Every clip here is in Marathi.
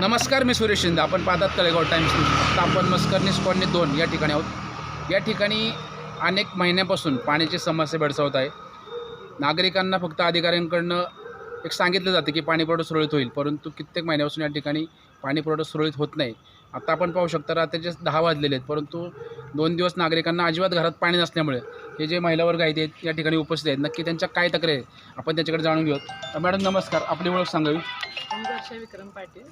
नमस्कार मी सुरेश शिंदे. आपण पाहतात तळेगाव टाइम्स न्यूज. आपण मस्करनीस स्पॉडनी दोन या ठिकाणी आहोत. या ठिकाणी अनेक महिन्यापासून पाण्याची समस्या भेडसावत आहे. नागरिकांना फक्त अधिकाऱ्यांकडनं एक सांगितलं जातं की पाणीपुरवठा सुरळीत होईल परंतु कित्येक महिन्यापासून या ठिकाणी पाणीपुरवठा सुरळीत होत नाही. आता आपण पाहू शकता रात्रीचे दहा वाजलेले आहेत परंतु दोन दिवस नागरिकांना अजिबात घरात पाणी नसल्यामुळे हे जे महिला वर्ग आहेत ते या ठिकाणी उपस्थित आहेत. नक्की त्यांच्या काय तक्रारी आहेत आपण त्यांच्याकडे जाणून घेऊयात. तर मॅडम नमस्कार. आपली ओळख सांगावी विक्रम पाटील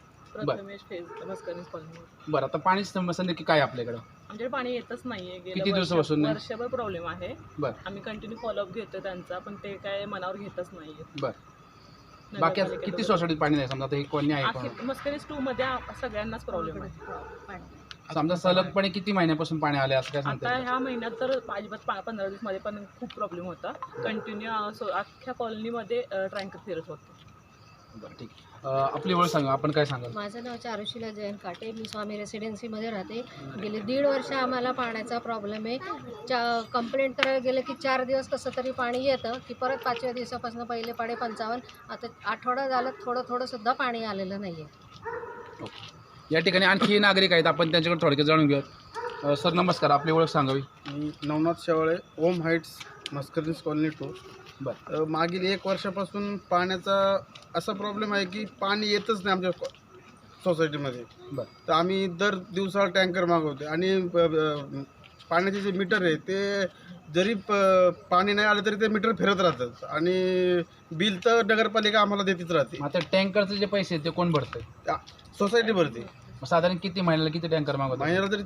बरं. आता पाणी समस्या नक्की काय आहे आपल्याकडं? आमच्याकडे पाणी येतच नाहीये. किती दिवसापासून नाही? वर्षभर प्रॉब्लेम आहे. बरं. आम्ही कंटिन्यू फॉलोअप घेतो त्यांचा पण ते काय मनावर घेतच नाहीये. बरं. बाकी आता किती सोसायटीत पाणी नाही? समजा आता ही कॉलनी आहे मस्करीज टू मध्ये आ- सगळ्यांनाच प्रॉब्लेम आहे. समजा सलगपणे किती महिन्यापासून पाणी आले असं काय आता सांगता ह्या महिन्यात तर अजिबात पा- पंधरा दिवसमध्ये पण खूप प्रॉब्लेम होता. कंटिन्यू अख्ख्या कॉलनीमध्ये ट्रँकर फिरत होतं. बरं ठीक अं, आपली ओळख सांगा. आपण काय सांगाल? माझं नाव चारुशीला जयंत काटे. मी स्वामी रेसिडेन्सीमध्ये राहते. गेली दीड वर्ष आम्हाला पाण्याचा प्रॉब्लेम आहे. चा कंप्लेंट करायला गेलं की चार दिवस कसं तरी पाणी येतं की परत पाचव्या दिवसापासून पहिले पाडे पंचावन्न. आता आठवडा झालं थोडं थोडं सुद्धा पाणी आलेलं नाही आहे या ठिकाणी आणखी नागरिक आहेत. आपण त्यांच्याकडे थोडक्यात जाणून घेऊयात. सर नमस्कार. आपली ओळख सांगावी. मी नवनाथ शेवाळे ओम हाईट्स मस्करीज कॉलनी टू. बरं. मागील एक वर्षापासून पाण्याचा असा प्रॉब्लेम आहे की पाणी येतच नाही आमच्या सोसायटीमध्ये बरं. तर आम्ही दर दिवसाला टँकर मागवतो आणि पाण्याचे जे मीटर आहे ते जरी प- पाणी नाही आलं तरी ते मीटर फिरत राहतात. आणि बिल तर नगरपालिका आम्हाला देतीच राहते. आता टँकरचे जे पैसे आहेत ते कोण भरतंय? त्या- सोसायटी भरते. साधारण किती महिन्याला किती टँकर मागवतात? महिन्याला तरी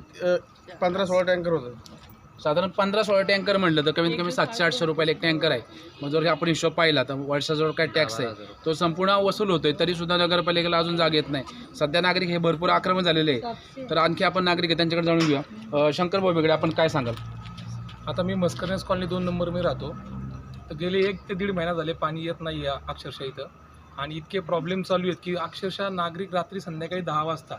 पंधरा सोळा टँकर होतात. साधारण पंधरा सोळा टँकर म्हणलं तर कमीत कमी सातशे आठशे रुपयाला एक टँकर आहे. मग जर आपण हिशोब पाहिला तर वर्षाजवळ काय टॅक्स आहे तो संपूर्ण वसूल होतोय तरी सुद्धा नगरपालिकेला अजून जाग येत नाही. सध्या नागरिक हे भरपूर आक्रमण झालेले आहे तर आणखी आपण नागरिक आहे त्यांच्याकडे जाणून घेऊया. शंकर भाऊ वेगळे आपण काय सांगाल? आता मी मस्करनेस कॉलनी दोन नंबर मी राहतो. तर गेले एक ते दीड महिना झाले पाणी येत नाही आहे अक्षरशः इथं. आणि इतके प्रॉब्लेम चालू आहेत की अक्षरशः नागरिक रात्री संध्याकाळी दहा वाजता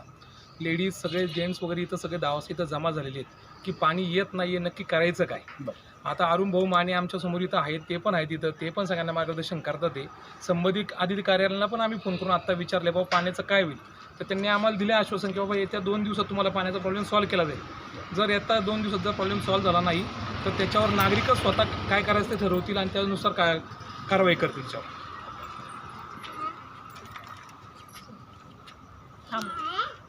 लेडीज सगळे जेंट्स वगैरे इथं सगळे दहा वाजता इथं जमा झालेले आहेत. की पाणी येत नाही आहे नक्की करायचं काय? आता अरुण भाऊ माने आमच्यासमोर इथं आहेत ते पण आहेत इथं. ते पण सगळ्यांना मार्गदर्शन करतात ते. संबंधित अधिकाऱ्यांना पण आम्ही फोन करून आत्ता विचारले बाबा पाण्याचं काय होईल? तर त्यांनी आम्हाला दिले आश्वासन की बाबा येत्या दोन दिवसात तुम्हाला पाण्याचा प्रॉब्लेम सॉल्व्ह केला जाईल. जर येत्या दोन दिवसात जर प्रॉब्लेम सॉल्व्ह झाला नाही तर त्याच्यावर नागरिकच स्वतः काय करायचं ते ठरवतील आणि त्यानुसार काय कारवाई करतील त्याच्यावर